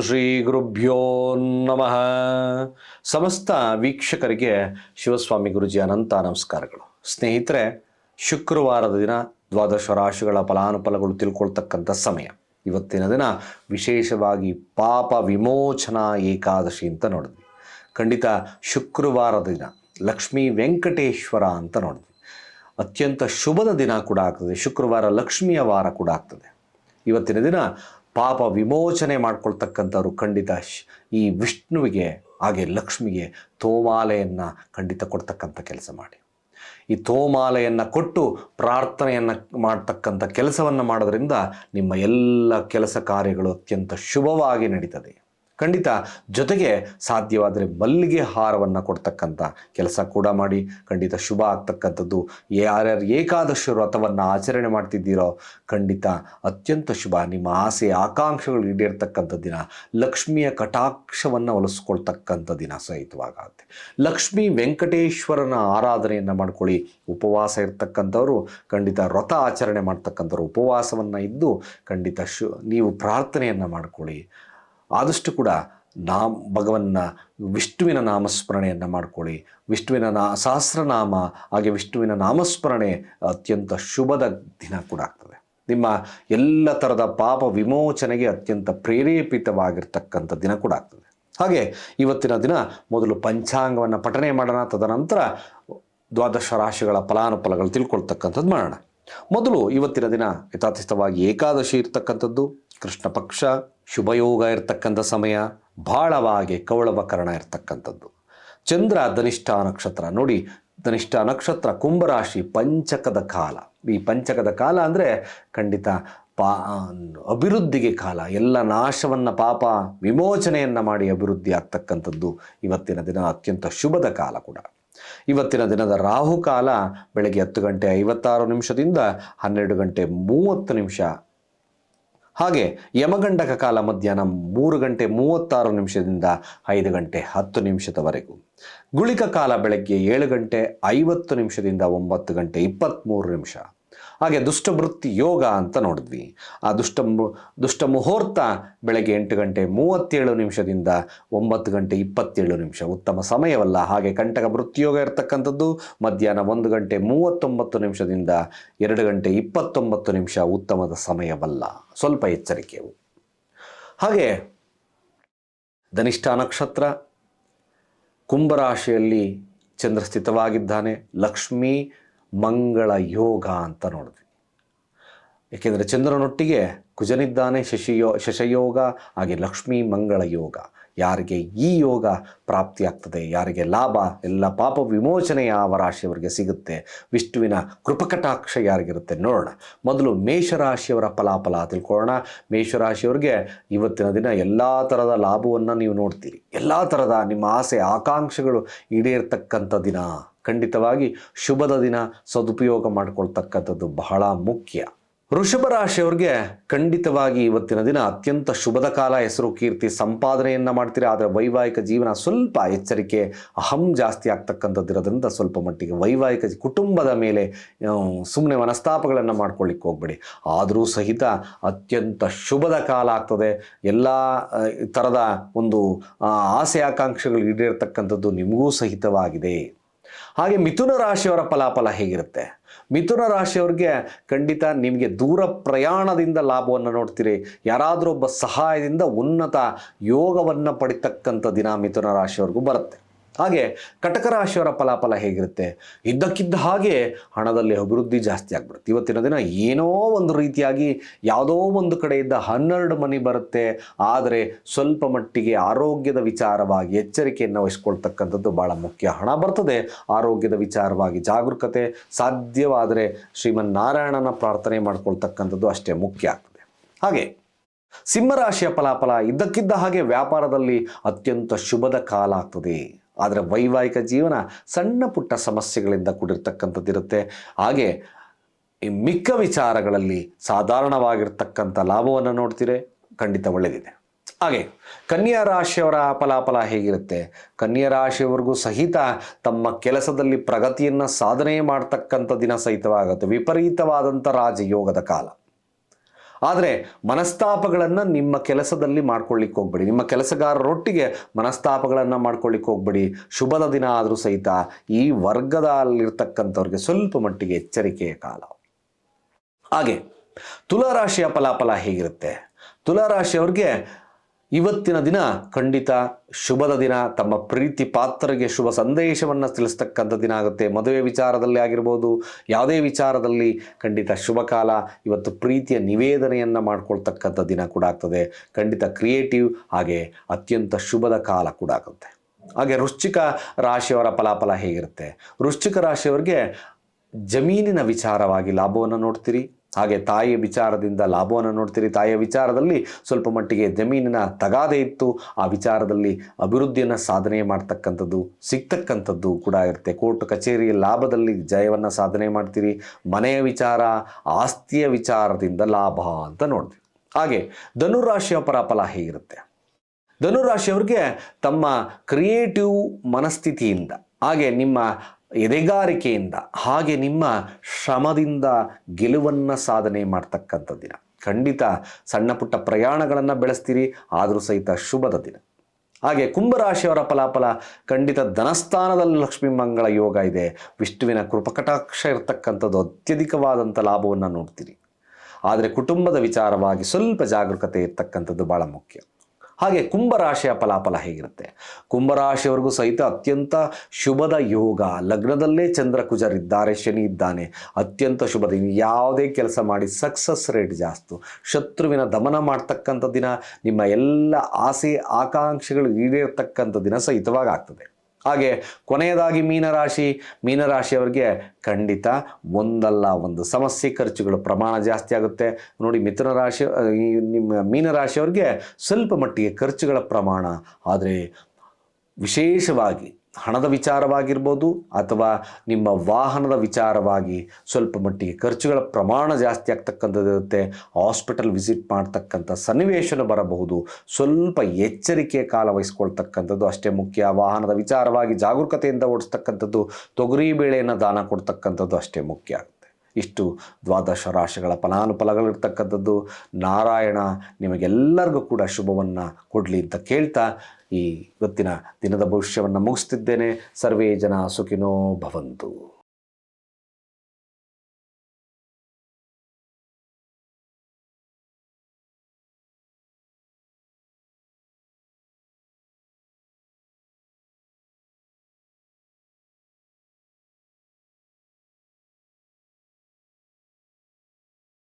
ಶ್ರೀ ಗುರುಭ್ಯೋ ನಮಃ. ಸಮಸ್ತ ವೀಕ್ಷಕರಿಗೆ ಶಿವಸ್ವಾಮಿ ಗುರುಜಿ ಅನಂತ ನಮಸ್ಕಾರಗಳು. ಸ್ನೇಹಿತರೆ, ಶುಕ್ರವಾರದ ದಿನ ದ್ವಾದಶ ರಾಶಿಗಳ ಫಲಾನುಫಲಗಳು ತಿಳ್ಕೊಳ್ತಕ್ಕಂಥ ಸಮಯ. ಇವತ್ತಿನ ದಿನ ವಿಶೇಷವಾಗಿ ಪಾಪ ವಿಮೋಚನಾ ಏಕಾದಶಿ ಅಂತ ನೋಡಿದ್ವಿ. ಖಂಡಿತ ಶುಕ್ರವಾರದ ದಿನ, ಲಕ್ಷ್ಮೀ ವೆಂಕಟೇಶ್ವರ ಅಂತ ನೋಡಿದ್ವಿ. ಅತ್ಯಂತ ಶುಭದ ದಿನ ಕೂಡ ಆಗ್ತದೆ. ಶುಕ್ರವಾರ ಲಕ್ಷ್ಮಿಯ ವಾರ ಕೂಡ ಆಗ್ತದೆ. ಇವತ್ತಿನ ದಿನ ಪಾಪ ವಿಮೋಚನೆ ಮಾಡ್ಕೊಳ್ತಕ್ಕಂಥವ್ರು ಖಂಡಿತ ಈ ವಿಷ್ಣುವಿಗೆ, ಹಾಗೆ ಲಕ್ಷ್ಮಿಗೆ ತೋಮಾಲೆಯನ್ನು ಖಂಡಿತ ಕೊಡ್ತಕ್ಕಂಥ ಕೆಲಸ ಮಾಡಿ. ಈ ತೋಮಾಲೆಯನ್ನು ಕೊಟ್ಟು ಪ್ರಾರ್ಥನೆಯನ್ನು ಮಾಡ್ತಕ್ಕಂಥ ಕೆಲಸವನ್ನು ಮಾಡೋದ್ರಿಂದ ನಿಮ್ಮ ಎಲ್ಲ ಕೆಲಸ ಕಾರ್ಯಗಳು ಅತ್ಯಂತ ಶುಭವಾಗಿ ನಡೀತದೆ. ಖಂಡಿತ ಜೊತೆಗೆ ಸಾಧ್ಯವಾದರೆ ಮಲ್ಲಿಗೆ ಹಾರವನ್ನು ಕೊಡ್ತಕ್ಕಂಥ ಕೆಲಸ ಕೂಡ ಮಾಡಿ. ಖಂಡಿತ ಶುಭ ಆಗ್ತಕ್ಕಂಥದ್ದು. ಯಾರ್ಯಾರು ಏಕಾದಶ ವ್ರತವನ್ನು ಆಚರಣೆ ಮಾಡ್ತಿದ್ದೀರೋ, ಖಂಡಿತ ಅತ್ಯಂತ ಶುಭ. ನಿಮ್ಮ ಆಸೆ, ಆಕಾಂಕ್ಷೆಗಳು ಈಡೇರ್ತಕ್ಕಂಥ ದಿನ. ಲಕ್ಷ್ಮಿಯ ಕಟಾಕ್ಷವನ್ನು ಒಲಿಸ್ಕೊಳ್ತಕ್ಕಂಥ ದಿನ ಸಹಿತವಾಗುತ್ತೆ. ಲಕ್ಷ್ಮೀ ವೆಂಕಟೇಶ್ವರನ ಆರಾಧನೆಯನ್ನು ಮಾಡ್ಕೊಳ್ಳಿ. ಉಪವಾಸ ಇರ್ತಕ್ಕಂಥವರು, ಖಂಡಿತ ವ್ರತ ಆಚರಣೆ ಮಾಡ್ತಕ್ಕಂಥವ್ರು ಉಪವಾಸವನ್ನು ಇದ್ದು, ಖಂಡಿತ ಶು, ನೀವು ಪ್ರಾರ್ಥನೆಯನ್ನು ಮಾಡ್ಕೊಳ್ಳಿ. ಆದಷ್ಟು ಕೂಡ ನಾಮ, ಭಗವನ್ನ ವಿಷ್ಣುವಿನ ನಾಮಸ್ಮರಣೆಯನ್ನು ಮಾಡ್ಕೊಳ್ಳಿ. ವಿಷ್ಣುವಿನ ನಾ, ಸಹಸ್ರನಾಮ ಹಾಗೆ ವಿಷ್ಣುವಿನ ನಾಮಸ್ಮರಣೆ ಅತ್ಯಂತ ಶುಭದ ದಿನ ಕೂಡ ಆಗ್ತದೆ. ನಿಮ್ಮ ಎಲ್ಲ ಥರದ ಪಾಪ ವಿಮೋಚನೆಗೆ ಅತ್ಯಂತ ಪ್ರೇರೇಪಿತವಾಗಿರ್ತಕ್ಕಂಥ ದಿನ ಕೂಡ ಆಗ್ತದೆ. ಹಾಗೆ ಇವತ್ತಿನ ದಿನ ಮೊದಲು ಪಂಚಾಂಗವನ್ನು ಪಠನೆ ಮಾಡೋಣ, ತದನಂತರ ದ್ವಾದಶ ರಾಶಿಗಳ ಫಲಾನುಫಲಗಳು ತಿಳ್ಕೊಳ್ತಕ್ಕಂಥದ್ದು ಮಾಡೋಣ. ಮೊದಲು ಇವತ್ತಿನ ದಿನ ಯಥಾರ್ಥವಾಗಿ ಏಕಾದಶಿ ಇರ್ತಕ್ಕಂಥದ್ದು ಕೃಷ್ಣ ಪಕ್ಷ ಶುಭಯೋಗ ಇರತಕ್ಕಂಥ ಸಮಯ ಭಾಳವಾಗಿ ಕೌಳವಕರಣ ಇರತಕ್ಕಂಥದ್ದು. ಚಂದ್ರ ಧನಿಷ್ಠ ನಕ್ಷತ್ರ. ನೋಡಿ, ಧನಿಷ್ಠ ನಕ್ಷತ್ರ ಕುಂಭರಾಶಿ ಪಂಚಕದ ಕಾಲ. ಈ ಪಂಚಕದ ಕಾಲ ಅಂದರೆ ಖಂಡಿತ ಪಾ ಅಭಿವೃದ್ಧಿಗೆ ಕಾಲ. ಎಲ್ಲ ನಾಶವನ್ನು, ಪಾಪ ವಿಮೋಚನೆಯನ್ನು ಮಾಡಿ ಅಭಿವೃದ್ಧಿ ಆಗ್ತಕ್ಕಂಥದ್ದು ಇವತ್ತಿನ ದಿನ. ಅತ್ಯಂತ ಶುಭದ ಕಾಲ ಕೂಡ. ಇವತ್ತಿನ ದಿನದ ರಾಹುಕಾಲ ಬೆಳಗ್ಗೆ ಹತ್ತು ಗಂಟೆ ಐವತ್ತಾರು ನಿಮಿಷದಿಂದ ಹನ್ನೆರಡು ಗಂಟೆ ಮೂವತ್ತು ನಿಮಿಷ ಹಾಗೆ ಯಮಗಂಡಕ ಕಾಲ ಮಧ್ಯಾಹ್ನ ಮೂರು ಗಂಟೆ ಮೂವತ್ತಾರು ನಿಮಿಷದಿಂದ ಐದು ಗಂಟೆ ಹತ್ತು ನಿಮಿಷದವರೆಗೂ. ಗುಳಿಕ ಕಾಲ ಬೆಳಗ್ಗೆ ಏಳು ಗಂಟೆ ಐವತ್ತು ನಿಮಿಷದಿಂದ ಒಂಬತ್ತು ಗಂಟೆ ಇಪ್ಪತ್ತ್ಮೂರು ನಿಮಿಷ. ಹಾಗೆ ದುಷ್ಟವೃತ್ತಿ ಯೋಗ ಅಂತ ನೋಡಿದ್ವಿ. ಆ ದುಷ್ಟ ದುಷ್ಟ ಮುಹೂರ್ತ ಬೆಳಗ್ಗೆ ಎಂಟು ಗಂಟೆ ಮೂವತ್ತೇಳು ನಿಮಿಷದಿಂದ ಒಂಬತ್ತು ಗಂಟೆ ಇಪ್ಪತ್ತೇಳು ನಿಮಿಷ. ಉತ್ತಮ ಸಮಯವಲ್ಲ. ಹಾಗೆ ಕಂಟಕ ವೃತ್ತಿಯೋಗ ಇರತಕ್ಕಂಥದ್ದು ಮಧ್ಯಾಹ್ನ ಒಂದು ಗಂಟೆ ಮೂವತ್ತೊಂಬತ್ತು ನಿಮಿಷದಿಂದ ಎರಡು ಗಂಟೆ ಇಪ್ಪತ್ತೊಂಬತ್ತು ನಿಮಿಷ ಉತ್ತಮದ ಸಮಯವಲ್ಲ. ಸ್ವಲ್ಪ ಎಚ್ಚರಿಕೆಯು. ಹಾಗೆ ಧನಿಷ್ಠ ನಕ್ಷತ್ರ ಕುಂಭರಾಶಿಯಲ್ಲಿ ಚಂದ್ರ ಸ್ಥಿತವಾಗಿದ್ದಾನೆ. ಲಕ್ಷ್ಮೀ ಮಂಗಳ ಯೋಗ ಅಂತ ನೋಡಿದ್ವಿ. ಏಕೆಂದರೆ ಚಂದ್ರನೊಟ್ಟಿಗೆ ಕುಜನಿದ್ದಾನೆ ಶಶಿಯೋ, ಶಶಯೋಗ, ಹಾಗೆ ಲಕ್ಷ್ಮೀ ಮಂಗಳ ಯೋಗ. ಯಾರಿಗೆ ಈ ಯೋಗ ಪ್ರಾಪ್ತಿಯಾಗ್ತದೆ, ಯಾರಿಗೆ ಲಾಭ, ಎಲ್ಲ ಪಾಪ ವಿಮೋಚನೆಯ ಯಾವ ರಾಶಿಯವರಿಗೆ ಸಿಗುತ್ತೆ. ವಿಷ್ಣುವಿನ ಕೃಪಕಟಾಕ್ಷ ಯಾರಿಗಿರುತ್ತೆ ನೋಡೋಣ. ಮೊದಲು ಮೇಷರಾಶಿಯವರ ಫಲಾಫಲ ತಿಳ್ಕೊಳ್ಳೋಣ. ಮೇಷರಾಶಿಯವರಿಗೆ ಇವತ್ತಿನ ದಿನ ಎಲ್ಲ ಥರದ ಲಾಭವನ್ನು ನೀವು ನೋಡ್ತೀರಿ. ಎಲ್ಲ ಥರದ ನಿಮ್ಮ ಆಸೆ, ಆಕಾಂಕ್ಷೆಗಳು ಈಡೇರ್ತಕ್ಕಂಥ ದಿನ. ಖಂಡಿತವಾಗಿ ಶುಭದ ದಿನ ಸದುಪಯೋಗ ಮಾಡಿಕೊಳ್ತಕ್ಕಂಥದ್ದು ಬಹಳ ಮುಖ್ಯ. ವೃಷಭ ರಾಶಿಯವ್ರಿಗೆ ಖಂಡಿತವಾಗಿ ಇವತ್ತಿನ ದಿನ ಅತ್ಯಂತ ಶುಭದ ಕಾಲ. ಹೆಸರು, ಕೀರ್ತಿ, ಸಂಪಾದನೆಯನ್ನು ಮಾಡ್ತೀರಿ? ಆದರೆ ವೈವಾಹಿಕ ಜೀವನ ಸ್ವಲ್ಪ ಎಚ್ಚರಿಕೆ, ಅಹಂ ಜಾಸ್ತಿ ಆಗ್ತಕ್ಕಂಥದ್ದಿರೋದ್ರಿಂದ ಸ್ವಲ್ಪ ಮಟ್ಟಿಗೆ ವೈವಾಹಿಕ ಕುಟುಂಬದ ಮೇಲೆ ಸುಮ್ಮನೆ ಮನಸ್ತಾಪಗಳನ್ನು ಮಾಡ್ಕೊಳ್ಳಿಕ್ಕೆ ಹೋಗಬೇಡಿ. ಆದರೂ ಸಹಿತ ಅತ್ಯಂತ ಶುಭದ ಕಾಲ ಆಗ್ತದೆ. ಎಲ್ಲ ಥರದ ಒಂದು ಆಸೆ, ಆಕಾಂಕ್ಷೆಗಳು ಈಡೇರ್ತಕ್ಕಂಥದ್ದು ನಿಮಗೂ ಸಹಿತವಾಗಿದೆ. ಹಾಗೆ ಮಿಥುನ ರಾಶಿಯವರ ಫಲಾಫಲ ಹೇಗಿರುತ್ತೆ? ಮಿಥುನ ರಾಶಿಯವ್ರಿಗೆ ಖಂಡಿತ ನಿಮಗೆ ದೂರ ಪ್ರಯಾಣದಿಂದ ಲಾಭವನ್ನು ನೋಡ್ತೀರಿ. ಯಾರಾದರೂ ಒಬ್ಬ ಸಹಾಯದಿಂದ ಉನ್ನತ ಯೋಗವನ್ನು ಪಡಿತಕ್ಕಂಥ ದಿನ ಮಿಥುನ ರಾಶಿಯವ್ರಿಗೂ ಬರುತ್ತೆ. ಹಾಗೆ ಕಟಕ ರಾಶಿಯವರ ಫಲಾಫಲ ಹೇಗಿರುತ್ತೆ? ಇದ್ದಕ್ಕಿದ್ದ ಹಾಗೆ ಹಣದಲ್ಲಿ ಅಭಿವೃದ್ಧಿ ಜಾಸ್ತಿ ಆಗ್ಬಿಡುತ್ತೆ. ಇವತ್ತಿನ ದಿನ ಏನೋ ಒಂದು ರೀತಿಯಾಗಿ ಯಾವುದೋ ಒಂದು ಕಡೆಯಿಂದ ಹನ್ನೆರಡು ಮನಿ ಬರುತ್ತೆ. ಆದರೆ ಸ್ವಲ್ಪ ಮಟ್ಟಿಗೆ ಆರೋಗ್ಯದ ವಿಚಾರವಾಗಿ ಎಚ್ಚರಿಕೆಯನ್ನು ವಹಿಸ್ಕೊಳ್ತಕ್ಕಂಥದ್ದು ಭಾಳ ಮುಖ್ಯ. ಹಣ ಬರ್ತದೆ, ಆರೋಗ್ಯದ ವಿಚಾರವಾಗಿ ಜಾಗರೂಕತೆ ಸಾಧ್ಯವಾದರೆ ಶ್ರೀಮನ್ನಾರಾಯಣನ ಪ್ರಾರ್ಥನೆ ಮಾಡ್ಕೊಳ್ತಕ್ಕಂಥದ್ದು ಅಷ್ಟೇ ಮುಖ್ಯ ಆಗ್ತದೆ. ಹಾಗೆ ಸಿಂಹರಾಶಿಯ ಫಲಾಫಲ ಇದ್ದಕ್ಕಿದ್ದ ಹಾಗೆ ವ್ಯಾಪಾರದಲ್ಲಿ ಅತ್ಯಂತ ಶುಭದ ಕಾಲ ಆಗ್ತದೆ. ಆದರೆ ವೈವಾಹಿಕ ಜೀವನ ಸಣ್ಣ ಪುಟ್ಟ ಸಮಸ್ಯೆಗಳಿಂದ ಕೂಡಿರ್ತಕ್ಕಂಥದ್ದಿರುತ್ತೆ. ಹಾಗೆ ಈ ಮಿಕ್ಕ ವಿಚಾರಗಳಲ್ಲಿ ಸಾಧಾರಣವಾಗಿರ್ತಕ್ಕಂಥ ಲಾಭವನ್ನು ನೋಡ್ತೀರಿ, ಖಂಡಿತ ಒಳ್ಳೆಯದಿದೆ ಹಾಗೆ ಕನ್ಯಾ ರಾಶಿಯವರ ಫಲಾಫಲ ಹೇಗಿರುತ್ತೆ? ಕನ್ಯಾ ರಾಶಿಯವರೆಗೂ ಸಹಿತ ತಮ್ಮ ಕೆಲಸದಲ್ಲಿ ಪ್ರಗತಿಯನ್ನು ಸಾಧನೆ ಮಾಡ್ತಕ್ಕಂಥ ದಿನ ಸಹಿತವಾಗುತ್ತೆ. ವಿಪರೀತವಾದಂಥ ರಾಜಯೋಗದ ಕಾಲ. ಆದರೆ ಮನಸ್ತಾಪಗಳನ್ನು ನಿಮ್ಮ ಕೆಲಸದಲ್ಲಿ ಮಾಡ್ಕೊಳ್ಳಿಕ್ಕೆ ಹೋಗ್ಬೇಡಿ. ನಿಮ್ಮ ಕೆಲಸಗಾರರೊಟ್ಟಿಗೆ ಮನಸ್ತಾಪಗಳನ್ನು ಮಾಡ್ಕೊಳ್ಳಿಕ್ಕೆ ಹೋಗ್ಬೇಡಿ. ಶುಭದ ದಿನ ಆದರೂ ಸಹಿತ ಈ ವರ್ಗದಲ್ಲಿರ್ತಕ್ಕಂಥವ್ರಿಗೆ ಸ್ವಲ್ಪ ಮಟ್ಟಿಗೆ ಎಚ್ಚರಿಕೆಯ ಕಾಲ. ಹಾಗೆ ತುಲಾರಾಶಿಯ ಫಲಾಫಲ ಹೇಗಿರುತ್ತೆ? ತುಲಾರಾಶಿಯವ್ರಿಗೆ ಇವತ್ತಿನ ದಿನ ಖಂಡಿತ ಶುಭದ ದಿನ, ತಮ್ಮ ಪ್ರೀತಿ ಪಾತ್ರರಿಗೆ ಶುಭ ಸಂದೇಶವನ್ನು ತಿಳಿಸ್ತಕ್ಕಂಥ ದಿನ ಆಗುತ್ತೆ. ಮದುವೆ ವಿಚಾರದಲ್ಲಿ ಆಗಿರ್ಬೋದು, ಯಾವುದೇ ವಿಚಾರದಲ್ಲಿ ಖಂಡಿತ ಶುಭ ಕಾಲ, ಇವತ್ತು ಪ್ರೀತಿಯ ನಿವೇದನೆಯನ್ನು ಮಾಡ್ಕೊಳ್ತಕ್ಕಂಥ ದಿನ ಕೂಡ ಆಗ್ತದೆ. ಖಂಡಿತ ಕ್ರಿಯೇಟಿವ್ ಹಾಗೆ ಅತ್ಯಂತ ಶುಭದ ಕಾಲ ಕೂಡ ಆಗುತ್ತೆ. ಹಾಗೆ ವೃಶ್ಚಿಕ ರಾಶಿಯವರ ಫಲಾಫಲ ಹೇಗಿರುತ್ತೆ? ವೃಶ್ಚಿಕ ರಾಶಿಯವರಿಗೆ ಜಮೀನಿನ ವಿಚಾರವಾಗಿ ಲಾಭವನ್ನು ನೋಡ್ತೀರಿ ಹಾಗೆ ತಾಯಿಯ ವಿಚಾರದಿಂದ ಲಾಭವನ್ನು ನೋಡ್ತೀರಿ. ತಾಯಿಯ ವಿಚಾರದಲ್ಲಿ ಸ್ವಲ್ಪ ಮಟ್ಟಿಗೆ ಜಮೀನಿನ ತಗಾದೆ ಇತ್ತು. ಆ ವಿಚಾರದಲ್ಲಿ ಅಭಿವೃದ್ಧಿಯನ್ನು ಸಾಧನೆ ಮಾಡ್ತಕ್ಕಂಥದ್ದು ಸಿಗ್ತಕ್ಕಂಥದ್ದು ಕೂಡ ಇರುತ್ತೆ. ಕೋರ್ಟ್ ಕಚೇರಿ ಲಾಭದಲ್ಲಿ ಜಯವನ್ನು ಸಾಧನೆ ಮಾಡ್ತೀರಿ. ಮನೆಯ ವಿಚಾರ, ಆಸ್ತಿಯ ವಿಚಾರದಿಂದ ಲಾಭ ಅಂತ ನೋಡ್ತೀವಿ ಹಾಗೆ ಧನುರಾಶಿಯ ಪರಾಫಲ ಹೇಗಿರುತ್ತೆ ಧನುರಾಶಿಯವ್ರಿಗೆ ತಮ್ಮ ಕ್ರಿಯೇಟಿವ್ ಮನಸ್ಥಿತಿಯಿಂದ, ಹಾಗೆ ನಿಮ್ಮ ಎದೆಗಾರಿಕೆಯಿಂದ ಹಾಗೆ ನಿಮ್ಮ ಶ್ರಮದಿಂದ ಗೆಲುವನ್ನು ಸಾಧನೆ ಮಾಡ್ತಕ್ಕಂಥ ದಿನ. ಖಂಡಿತ ಸಣ್ಣ ಪುಟ್ಟ ಪ್ರಯಾಣಗಳನ್ನು ಬೆಳೆಸ್ತೀರಿ, ಆದರೂ ಸಹಿತ ಶುಭದ ದಿನ. ಹಾಗೆ ಕುಂಭರಾಶಿಯವರ ಫಲಾಫಲ, ಖಂಡಿತ ಧನಸ್ಥಾನದಲ್ಲಿ ಲಕ್ಷ್ಮೀ ಮಂಗಳ ಯೋಗ ಇದೆ. ವಿಷ್ಣುವಿನ ಕೃಪಕಟಾಕ್ಷ ಇರತಕ್ಕಂಥದ್ದು ಅತ್ಯಧಿಕವಾದಂಥ ಲಾಭವನ್ನು ನೋಡ್ತೀರಿ. ಆದರೆ ಕುಟುಂಬದ ವಿಚಾರವಾಗಿ ಸ್ವಲ್ಪ ಜಾಗರೂಕತೆ ಇರ್ತಕ್ಕಂಥದ್ದು ಭಾಳ ಮುಖ್ಯ. ಹಾಗೆ ಕುಂಭರಾಶಿಯ ಫಲಾಫಲ ಹೇಗಿರುತ್ತೆ? ಕುಂಭರಾಶಿಯವರೆಗೂ ಸಹಿತ ಅತ್ಯಂತ ಶುಭದ ಯೋಗ. ಲಗ್ನದಲ್ಲೇ ಚಂದ್ರ ಕುಜರಿದ್ದಾರೆ, ಶನಿ ಇದ್ದಾನೆ. ಅತ್ಯಂತ ಶುಭದ ಯಾವುದೇ ಕೆಲಸ ಮಾಡಿ ಸಕ್ಸಸ್ ರೇಟ್ ಜಾಸ್ತಿ. ಶತ್ರುವಿನ ದಮನ ಮಾಡ್ತಕ್ಕಂಥ ದಿನ, ನಿಮ್ಮ ಎಲ್ಲ ಆಸೆ, ಆಕಾಂಕ್ಷೆಗಳು ಈಡೇರ್ತಕ್ಕಂಥ ದಿನ ಸಹಿತವಾಗಿ ಆಗ್ತದೆ. ಹಾಗೆ ಕೊನೆಯದಾಗಿ ಮೀನರಾಶಿ, ಮೀನರಾಶಿಯವರಿಗೆ ಖಂಡಿತ ಒಂದಲ್ಲ ಒಂದು ಸಮಸ್ಯೆ, ಖರ್ಚುಗಳು ಪ್ರಮಾಣ ಜಾಸ್ತಿ ಆಗುತ್ತೆ. ನೋಡಿ, ಮಿಥುನ ರಾಶಿ ನಿಮ್ಮ ಮೀನರಾಶಿಯವ್ರಿಗೆ ಸ್ವಲ್ಪ ಮಟ್ಟಿಗೆ ಖರ್ಚುಗಳ ಪ್ರಮಾಣ, ಆದರೆ ವಿಶೇಷವಾಗಿ ಹಣದ ವಿಚಾರವಾಗಿರ್ಬೋದು ಅಥವಾ ನಿಮ್ಮ ವಾಹನದ ವಿಚಾರವಾಗಿ ಸ್ವಲ್ಪ ಮಟ್ಟಿಗೆ ಖರ್ಚುಗಳ ಪ್ರಮಾಣ ಜಾಸ್ತಿ ಆಗ್ತಕ್ಕಂಥದ್ದಿರುತ್ತೆ ಹಾಸ್ಪಿಟಲ್ ವಿಸಿಟ್ ಮಾಡ್ತಕ್ಕಂಥ ಸನ್ನಿವೇಶನ ಬರಬಹುದು. ಸ್ವಲ್ಪ ಎಚ್ಚರಿಕೆಯ ಕಾಲ ವಹಿಸ್ಕೊಳ್ತಕ್ಕಂಥದ್ದು ಅಷ್ಟೇ ಮುಖ್ಯ. ವಾಹನದ ವಿಚಾರವಾಗಿ ಜಾಗರೂಕತೆಯಿಂದ ಓಡಿಸ್ತಕ್ಕಂಥದ್ದು ತೊಗರಿ ಬೇಳೆಯನ್ನು ದಾನ ಕೊಡ್ತಕ್ಕಂಥದ್ದು ಅಷ್ಟೇ ಮುಖ್ಯ. ಇಷ್ಟು ದ್ವಾದಶ ರಾಶಿಗಳ ಫಲಾನುಫಲಗಳಿರ್ತಕ್ಕಂಥದ್ದು. ನಾರಾಯಣ ನಿಮಗೆಲ್ಲರಿಗೂ ಕೂಡ ಶುಭವನ್ನು ಕೊಡಲಿ ಅಂತ ಕೇಳ್ತಾ ಈ ಇವತ್ತಿನ ದಿನದ ಭವಿಷ್ಯವನ್ನು ಮುಗಿಸ್ತಿದ್ದೇನೆ. ಸರ್ವೇ ಜನ ಸುಖಿನೋ ಭವಂತು.